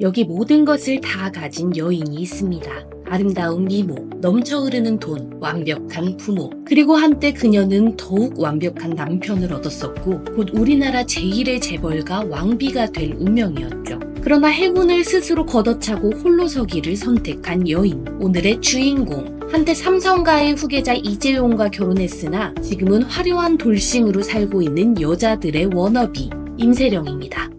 여기 모든 것을 다 가진 여인이 있습니다. 아름다운 미모, 넘쳐 흐르는 돈, 완벽한 부모, 그리고 한때 그녀는 더욱 완벽한 남편을 얻었었고, 곧 우리나라 제1의 재벌가 왕비가 될 운명이었죠. 그러나 행운을 스스로 걷어차고 홀로 서기를 선택한 여인, 오늘의 주인공. 한때 삼성가의 후계자 이재용과 결혼했으나 지금은 화려한 돌싱으로 살고 있는 여자들의 워너비, 임세령입니다.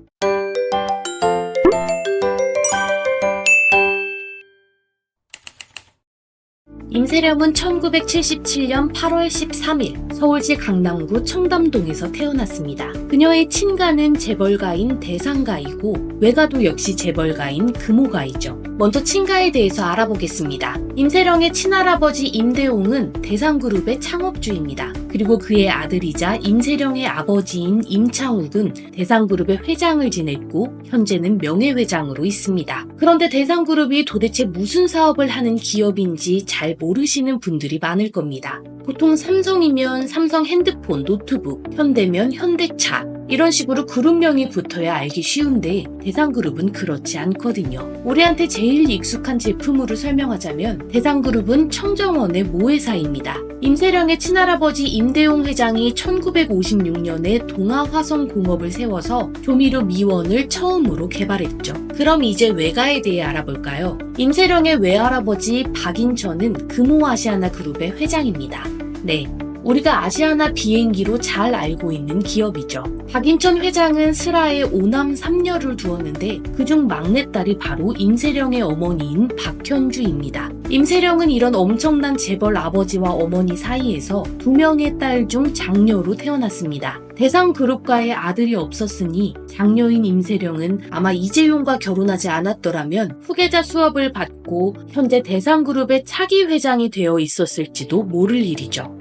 임세령은 1977년 8월 13일 서울시 강남구 청담동에서 태어났습니다. 그녀의 친가는 재벌가인 대상가이고 외가도 역시 재벌가인 금호가이죠. 먼저 친가에 대해서 알아보겠습니다. 임세령의 친할아버지 임대홍은 대상그룹의 창업주입니다. 그리고 그의 아들이자 임세령의 아버지인 임창욱은 대상그룹의 회장을 지냈고 현재는 명예회장으로 있습니다. 그런데 대상그룹이 도대체 무슨 사업을 하는 기업인지 잘 모르 시는 분들이 많을 겁니다. 보통 삼성이면 삼성 핸드폰, 노트북, 현대면 현대차 이런 식으로 그룹명이 붙어야 알기 쉬운데 대상 그룹은 그렇지 않거든요. 우리한테 제일 익숙한 제품으로 설명하자면 대상 그룹은 청정원의 모회사입니다. 임세령의 친할아버지 임대용 회장이 1956년에 동아화성공업을 세워서 조미료 미원을 처음으로 개발했죠. 그럼 이제 외가에 대해 알아볼까요? 임세령의 외할아버지 박인천은 금호아시아나 그룹의 회장입니다. 네. 우리가 아시아나 비행기로 잘 알고 있는 기업이죠. 박인천 회장은 슬하에 오남 3녀를 두었는데 그중 막내딸이 바로 임세령의 어머니인 박현주입니다. 임세령은 이런 엄청난 재벌 아버지와 어머니 사이에서 두 명의 딸 중 장녀로 태어났습니다. 대상 그룹과의 아들이 없었으니 장녀인 임세령은 아마 이재용과 결혼하지 않았더라면 후계자 수업을 받고 현재 대상 그룹의 차기 회장이 되어 있었을지도 모를 일이죠.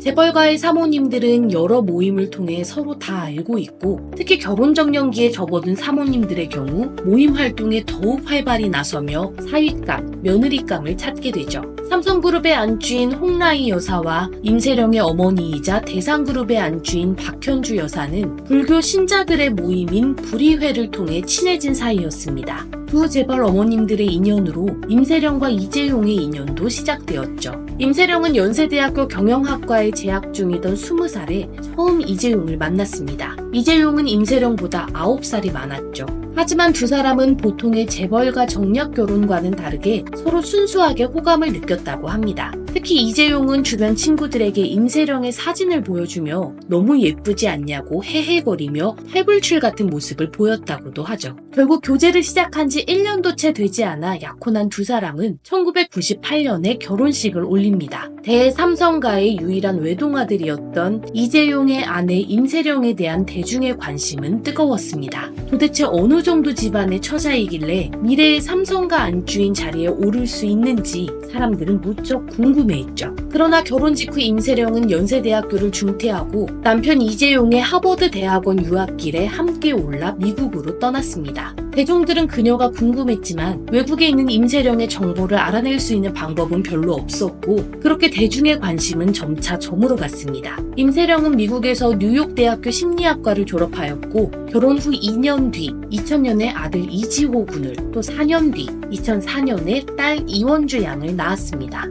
재벌가의 사모님들은 여러 모임을 통해 서로 다 알고 있고 특히 결혼정년기에 접어든 사모님들의 경우 모임 활동에 더욱 활발히 나서며 사윗감, 며느리감을 찾게 되죠. 삼성그룹의 안주인 홍라희 여사와 임세령의 어머니이자 대상그룹의 안주인 박현주 여사는 불교 신자들의 모임인 불의회를 통해 친해진 사이였습니다. 두 재벌 어머님들의 인연으로 임세령과 이재용의 인연도 시작되었죠. 임세령은 연세대학교 경영학과에 재학 중이던 20살에 처음 이재용을 만났습니다. 이재용은 임세령보다 9살이 많았죠. 하지만 두 사람은 보통의 재벌가 정략 결혼과는 다르게 서로 순수하게 호감을 느꼈다고 합니다. 특히 이재용은 주변 친구들에게 임세령의 사진을 보여주며 너무 예쁘지 않냐고 헤헤거리며 팔불출 같은 모습을 보였다고도 하죠. 결국 교제를 시작한 지 1년도 채 되지 않아 약혼한 두 사람은 1998년에 결혼식을 올립니다. 대삼성가의 유일한 외동아들이었던 이재용의 아내 임세령에 대한 대중의 관심은 뜨거웠습니다. 도대체 어느 정도 집안의 처자이길래 미래의 삼성가 안주인 자리에 오를 수 있는지 사람들은 무척 궁금해했죠. 그러나 결혼 직후 임세령은 연세대학교를 중퇴하고 남편 이재용의 하버드 대학원 유학길에 함께 올라 미국으로 떠났습니다. 대중들은 그녀가 궁금했지만 외국에 있는 임세령의 정보를 알아낼 수 있는 방법은 별로 없었고 그렇게 대중의 관심은 점차 저물어 갔습니다. 임세령은 미국에서 뉴욕 대학교 심리학과를 졸업하였고 결혼 후 2년 뒤 2000년에 아들 이지호 군을 또 4년 뒤 2004년에 딸 이원주 양을 낳았습니다.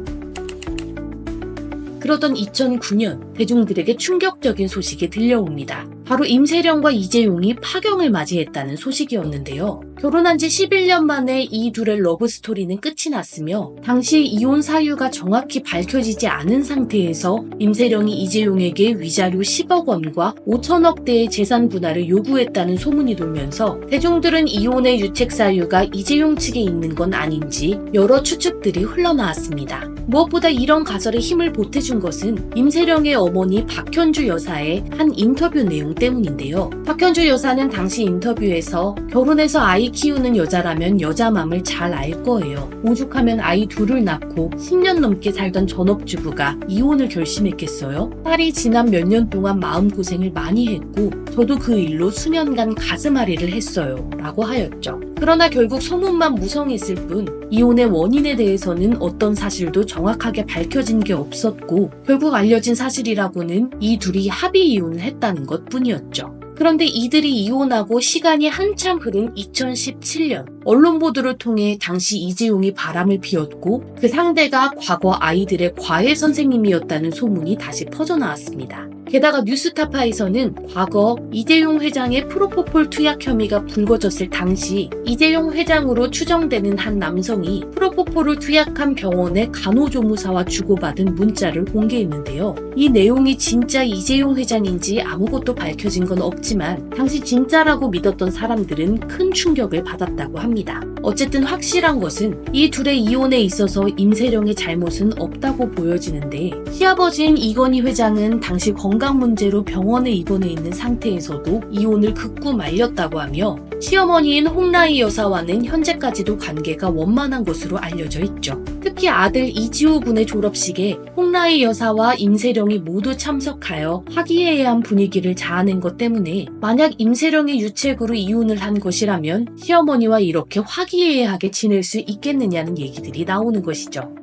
그러던 2009년 대중들에게 충격적인 소식이 들려옵니다. 바로 임세령과 이재용이 파경을 맞이했다는 소식이었는데요. 결혼한 지 11년 만에 이 둘의 러브스토리는 끝이 났으며 당시 이혼 사유가 정확히 밝혀지지 않은 상태에서 임세령이 이재용에게 위자료 10억 원과 5천억 대의 재산 분할을 요구했다는 소문이 돌면서 대중들은 이혼의 유책 사유가 이재용 측에 있는 건 아닌지 여러 추측들이 흘러나왔습니다. 무엇보다 이런 가설에 힘을 보태준 것은 임세령의 어머니 박현주 여사의 한 인터뷰 내용 때문인데요. 박현주 여사는 당시 인터뷰에서 결혼해서 아이 키우는 여자라면 여자 맘을 잘 알 거예요. 오죽하면 아이 둘을 낳고 10년 넘게 살던 전업주부가 이혼을 결심했겠어요? 딸이 지난 몇 년 동안 마음고생을 많이 했고 저도 그 일로 수년간 가슴앓이를 했어요. 라고 하였죠. 그러나 결국 소문만 무성했을 뿐 이혼의 원인에 대해서는 어떤 사실도 정확하게 밝혀진 게 없었고 결국 알려진 사실이라고는 이 둘이 합의 이혼을 했다는 것 뿐이었죠. 그런데 이들이 이혼하고 시간이 한참 흐른 2017년 언론 보도를 통해 당시 이재용이 바람을 피웠고 그 상대가 과거 아이들의 과외 선생님이었다는 소문이 다시 퍼져나왔습니다. 게다가 뉴스타파에서는 과거 이재용 회장의 프로포폴 투약 혐의가 불거졌을 당시 이재용 회장으로 추정되는 한 남성이 프로포폴을 투약한 병원의 간호조무사와 주고받은 문자를 공개했는데요. 이 내용이 진짜 이재용 회장인지 아무것도 밝혀진 건 없지만 당시 진짜라고 믿었던 사람들은 큰 충격을 받았다고 합니다. 어쨌든 확실한 것은 이 둘의 이혼에 있어서 임세령의 잘못은 없다고 보여지는데 시아버지인 이건희 회장은 당시 건강 문제로 병원에 입원해 있는 상태에서도 이혼을 극구 말렸다고 하며 시어머니인 홍라희 여사와는 현재까지도 관계가 원만한 것으로 알려져 있죠. 특히 아들 이지호 군의 졸업식에 홍라희 여사와 임세령이 모두 참석하여 화기애애한 분위기를 자아낸 것 때문에 만약 임세령의 유책으로 이혼을 한 것이라면 시어머니와 이렇게 화기애애하게 지낼 수 있겠느냐는 얘기들이 나오는 것이죠.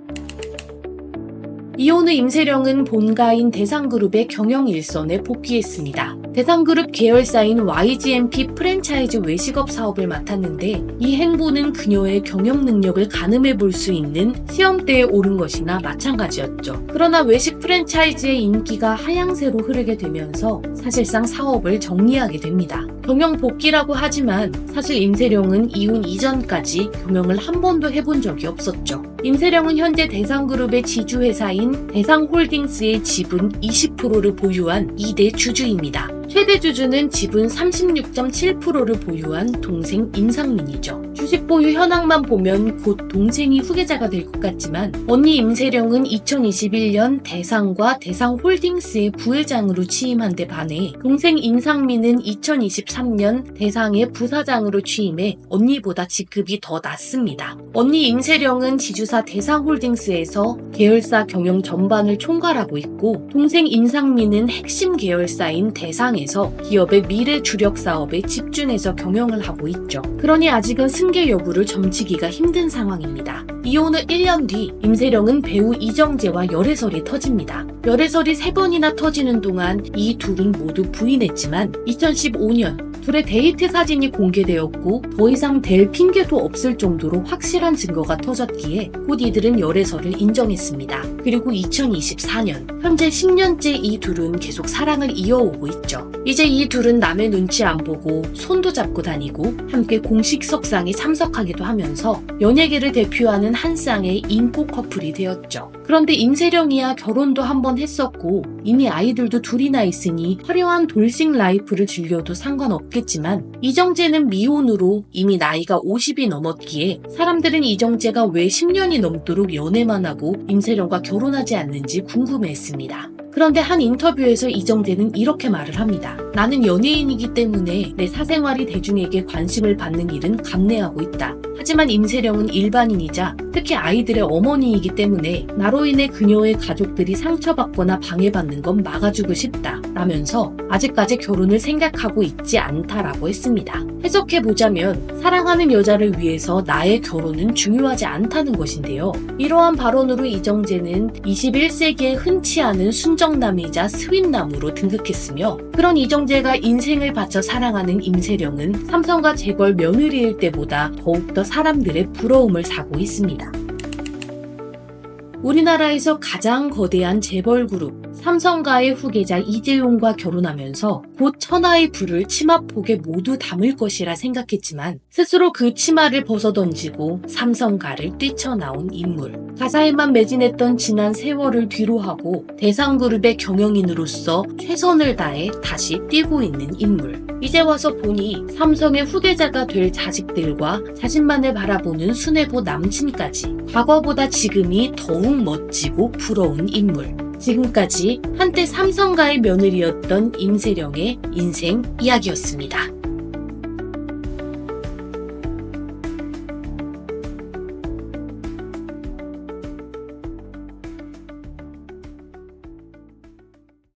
이혼 후 임세령은 본가인 대상그룹의 경영 일선에 복귀했습니다. 대상그룹 계열사인 YGMP 프랜차이즈 외식업 사업을 맡았는데 이 행보는 그녀의 경영 능력을 가늠해 볼 수 있는 시험대에 오른 것이나 마찬가지였죠. 그러나 외식 프랜차이즈의 인기가 하향세로 흐르게 되면서 사실상 사업을 정리하게 됩니다. 경영 복귀라고 하지만 사실 임세령은 이혼 이전까지 경영을 한 번도 해본 적이 없었죠. 임세령은 현재 대상그룹의 지주회사인 대상홀딩스의 지분 20%를 보유한 2대 주주입니다. 최대 주주는 지분 36.7%를 보유한 동생 임상민이죠. 주식 보유 현황만 보면 곧 동생이 후계자가 될 것 같지만 언니 임세령은 2021년 대상과 대상홀딩스의 부회장으로 취임한 데 반해 동생 임상민은 2023년 대상의 부사장으로 취임해 언니보다 직급이 더 낮습니다. 언니 임세령은 지주사 대상홀딩스에서 계열사 경영 전반을 총괄하고 있고 동생 임상민은 핵심 계열사인 대상에서 기업의 미래 주력 사업에 집중해서 경영을 하고 있죠. 그러니 아직은 승계 여부를 점치기가 힘든 상황입니다. 이혼 후 1년 뒤 임세령은 배우 이정재와 열애설이 터집니다. 열애설이 세 번이나 터지는 동안 이 둘은 모두 부인했지만 2015년 둘의 데이트 사진이 공개되었고 더 이상 될 핑계도 없을 정도로 확실한 증거가 터졌기에 곧 이들은 열애설을 인정했습니다. 그리고 2024년 현재 10년째 이 둘은 계속 사랑을 이어오고 있죠. 이제 이 둘은 남의 눈치 안 보고 손도 잡고 다니고 함께 공식 석상에 참석하기도 하면서 연예계를 대표하는 한 쌍의 인기 커플이 되었죠. 그런데 임세령이야 결혼도 한 번 했었고 이미 아이들도 둘이나 있으니 화려한 돌싱 라이프를 즐겨도 상관없 겠지만 이정재는 미혼으로 이미 나이가 50이 넘었기에 사람들은 이정재가 왜 10년이 넘도록 연애만 하고 임세령과 결혼하지 않는지 궁금해했습니다. 그런데 한 인터뷰에서 이정재는 이렇게 말을 합니다. 나는 연예인이기 때문에 내 사생활이 대중에게 관심을 받는 일은 감내하고 있다. 하지만 임세령은 일반인이자 특히 아이들의 어머니이기 때문에 나로 인해 그녀의 가족들이 상처받거나 방해받는 건 막아주고 싶다. 라면서 아직까지 결혼을 생각하고 있지 않다라고 했습니다. 해석해보자면 사랑하는 여자를 위해서 나의 결혼은 중요하지 않다는 것인데요. 이러한 발언으로 이정재는 21세기에 흔치 않은 순 정남이자 스윗남으로 등극했으며 그런 이정재가 인생을 바쳐 사랑하는 임세령은 삼성과 재벌 며느리일 때보다 더욱더 사람들의 부러움을 사고 있습니다. 우리나라에서 가장 거대한 재벌 그룹 삼성가의 후계자 이재용과 결혼하면서 곧 천하의 부를 치마폭에 모두 담을 것이라 생각했지만 스스로 그 치마를 벗어던지고 삼성가를 뛰쳐나온 인물. 가사에만 매진했던 지난 세월을 뒤로하고 대상그룹의 경영인으로서 최선을 다해 다시 뛰고 있는 인물. 이제 와서 보니 삼성의 후계자가 될 자식들과 자신만을 바라보는 순애보 남친까지 과거보다 지금이 더욱 멋지고 부러운 인물. 지금까지 한때 삼성가의 며느리였던 임세령의 인생 이야기였습니다.